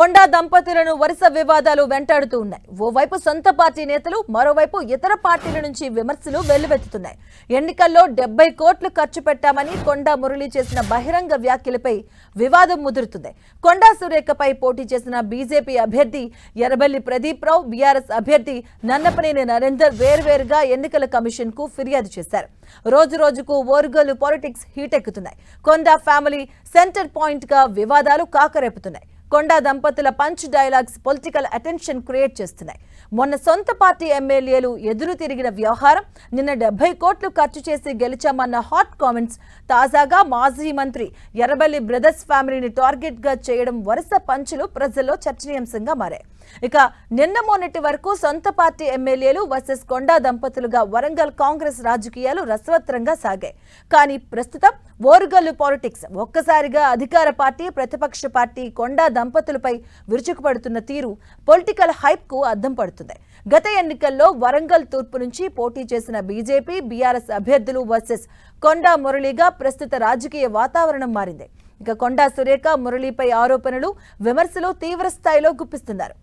కొండా దంపతులను వరుస వివాదాలు వెంటాడుతూ ఉన్నాయి. ఓవైపు సొంత పార్టీ నేతలు మరోవైపు ఇతర పార్టీల నుంచి విమర్శలు వెల్లువెత్తుతున్నాయి. ఎన్నికల్లో డెబ్బై కోట్లు ఖర్చు పెట్టామని కొండా మురళి చేసిన బహిరంగ వ్యాఖ్యలపై వివాదం ముదురుతుంది. కొండా సురేఖపై పోటీ చేసిన బీజేపీ అభ్యర్థి ఎర్రబెల్లి ప్రదీప్ రావు బీఆర్ఎస్ అభ్యర్థి నన్నపనేని నరేందర్ వేర్వేరుగా ఎన్నికల కమిషన్కు ఫిర్యాదు చేశారు. రోజు రోజుకు ఓరుగోలు పాలిటిక్స్ హీటెక్కుతున్నాయి. కొండా ఫ్యామిలీ సెంటర్ పాయింట్గా వివాదాలు కాకరేపుతున్నాయి. కొండా దంపతుల punch dialogues political attention create చేస్తున్నాయి. మొన్న సొంత పార్టీ ఎమ్మెల్యేలు ఎదురు తిరిగిన వ్యవహారం నిన్న డెబ్బై కోట్లు ఖర్చు చేసి గెలిచామన్న హాట్ కామెంట్స్ తాజాగా మాజీ మంత్రి ఎర్రబల్లి బ్రదర్స్ ఫ్యామిలీని టార్గెట్గా చేయడం వరుస పంచులు ప్రజల్లో చర్చనీయాంశంగా మారాయి. ఇక నిన్న మొన్నటి వరకు సొంత పార్టీ ఎమ్మెల్యేలు వర్సెస్ కొండా దంపతులుగా వరంగల్ కాంగ్రెస్ రాజకీయాలు రసవత్రంగా సాగాయి. కానీ ప్రస్తుతం ఓరుగల్లు పాలిటిక్స్. ఒక్కసారిగా అధికార పార్టీ ప్రతిపక్ష పార్టీ కొండా దంపతులపై విరుచుకుపడుతున్న తీరు పొలిటికల్ హైప్కు అద్దం పడుతుంది. గత ఎన్నికల్లో వరంగల్ తూర్పు నుంచి పోటీ చేసిన బీజేపీ బీఆర్ఎస్ అభ్యర్థులు వర్సెస్ కొండా మురళిగా ప్రస్తుత రాజకీయ వాతావరణం మారింది. ఇక కొండా సురేఖ మురళిపై ఆరోపణలు విమర్శలు తీవ్ర స్థాయిలో గుప్పిస్తున్నారు.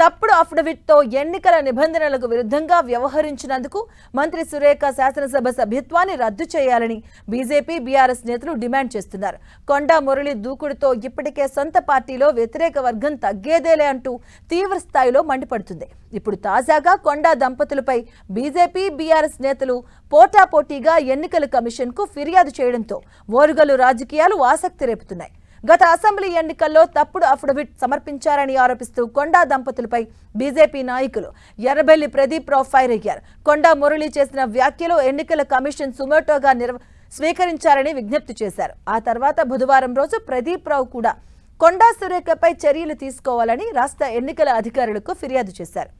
తప్పుడు అఫిడవిట్తో ఎన్నికల నిబంధనలకు విరుద్ధంగా వ్యవహరించినందుకు మంత్రి సురేఖ శాసనసభ సభ్యత్వాన్ని రద్దు చేయాలని బీజేపీ బీఆర్ఎస్ నేతలు డిమాండ్ చేస్తున్నారు. కొండా మురళి దూకుడుతో ఇప్పటికే సొంత పార్టీలో వ్యతిరేక వర్గం తగ్గేదేలే అంటూ తీవ్ర స్థాయిలో మండిపడుతుంది. ఇప్పుడు తాజాగా కొండా దంపతులపై బీజేపీ బీఆర్ఎస్ నేతలు పోటాపోటీగా ఎన్నికల కమిషన్కు ఫిర్యాదు చేయడంతో ఓరుగలు రాజకీయాలు ఆసక్తి రేపుతున్నాయి. గత అసెంబ్లీ ఎన్నికల్లో తప్పుడు అఫిడవిట్ సమర్పించారని ఆరోపిస్తూ కొండా దంపతులపై బీజేపీ నాయకులు ఎర్రబెల్లి ప్రదీప్ రావు ఫైర్ అయ్యారు. కొండా మురళి చేసిన వ్యాఖ్యలు ఎన్నికల కమిషన్ సుమోటోగా నిర్వ స్వీకరించారని విజ్ఞప్తి చేశారు. ఆ తర్వాత బుధవారం రోజు ప్రదీప్ రావు కూడా కొండా సురేఖపై చర్యలు తీసుకోవాలని రాష్ట్ర ఎన్నికల అధికారులకు ఫిర్యాదు చేశారు.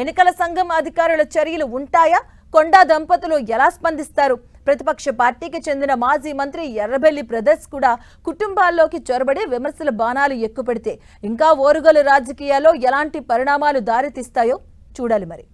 ఎన్నికల సంఘం అధికారుల చర్యలు ఉంటాయా? కొండా దంపతులు ఎలా స్పందిస్తారు? ప్రతిపక్ష పార్టీకి చెందిన మాజీ మంత్రి ఎర్రబెల్లి బ్రదర్స్ కూడా కుటుంబాల్లోకి చొరబడి విమర్శల బాణాలు ఎక్కుపెడితే ఇంకా ఓరుగలు రాజకీయాల్లో ఎలాంటి పరిణామాలు దారితీస్తాయో చూడాలి మరి.